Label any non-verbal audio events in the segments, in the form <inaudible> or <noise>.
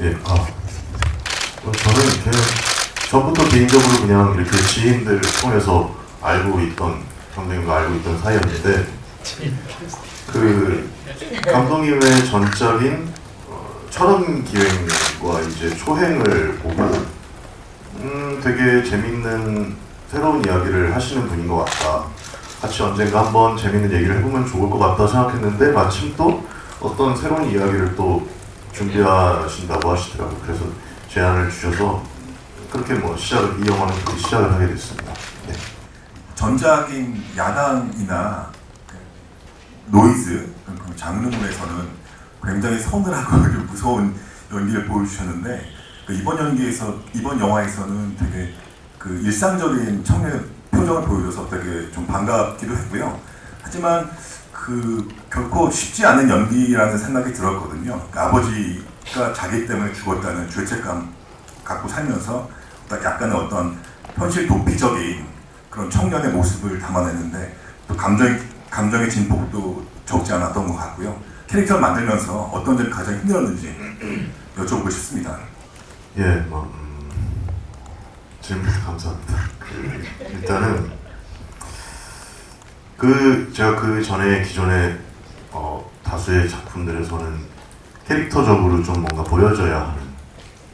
예, 아, 어, 저는 그냥 전부터 개인적으로 그냥 이렇게 지인들을 통해서 알고 있던 감독님과 알고 있던 사이였는데 그 감독님의 전작인 어, 철원 기획과 이제 초행을 보고 음 되게 재밌는 새로운 이야기를 하시는 분인 것 같다. 같이 언젠가 한번 재밌는 얘기를 해보면 좋을 것 같다 생각했는데 마침 또 어떤 새로운 이야기를 또 준비하신다고 하시더라고요. 그래서 제안을 주셔서 그렇게 뭐 시작을 이 영화는 시작을 하게 됐습니다. 네. 전작인 야당이나 그 노이즈 그런 장르물에서는 굉장히 서늘하고 좀 무서운 연기를 보여주셨는데 그 이번 연기에서 이번 영화에서는 되게 그 일상적인 청년의 표정을 보여줘서 되게 좀 반갑기도 했고요. 하지만 그 결코 쉽지 않은 연기라는 생각이 들었거든요. 그 아버지가 자기 때문에 죽었다는 죄책감 갖고 살면서 딱 약간의 어떤 현실 도피적인 그런 청년의 모습을 담아냈는데 또 감정 감정의 진폭도 적지 않았던 것 같고요. 캐릭터를 만들면서 어떤 점이 가장 힘들었는지 <clears throat> 여쭤보고 싶습니다. 예, 뭐 음, 질문 감사합니다. 그, <laughs> 일단은 그 제가 그 전에 기존에 어, 다수의 작품들에서는 캐릭터적으로 좀 뭔가 보여져야 하는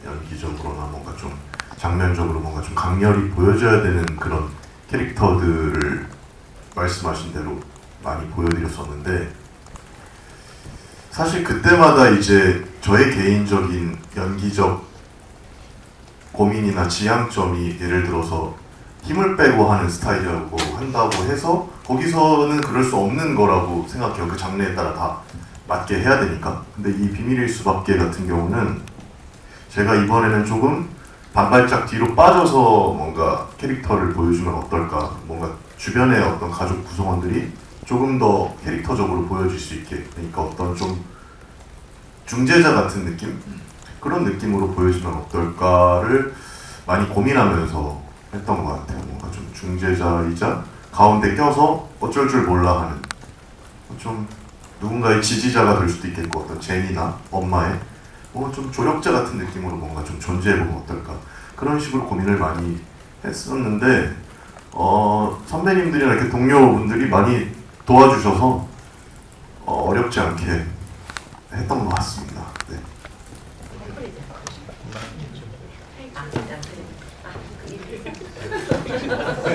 연기적으로나 뭔가 좀 장면적으로 뭔가 좀 강렬히 보여져야 되는 그런 캐릭터들을 말씀하신 대로 많이 보여드렸었는데 사실 그때마다 이제 저의 개인적인 연기적 고민이나 지향점이 예를 들어서 힘을 빼고 하는 스타일이라고 한다고 해서 거기서는 그럴 수 없는 거라고 생각해요. 그 장르에 따라 다 맞게 해야 되니까. 근데 이 비밀일 수밖에 같은 경우는 제가 이번에는 조금 반발짝 뒤로 빠져서 뭔가 캐릭터를 보여주면 어떨까. 뭔가 주변의 어떤 가족 구성원들이 조금 더 캐릭터적으로 보여질 수 있게. 그러니까 어떤 좀 중재자 같은 느낌? 그런 느낌으로 보여주면 어떨까를 많이 고민하면서 했던 것 같아요. 뭔가 좀 중재자이자 가운데 껴서 어쩔 줄 몰라 하는 좀 누군가의 지지자가 될 수도 있겠고 어떤 제니나 엄마의 뭐좀 조력자 같은 느낌으로 뭔가 좀 존재해보면 어떨까 그런 식으로 고민을 많이 했었는데 어, 선배님들이나 이렇게 동료분들이 많이 도와주셔서 어, 어렵지 않게 했던 것 같습니다. 네.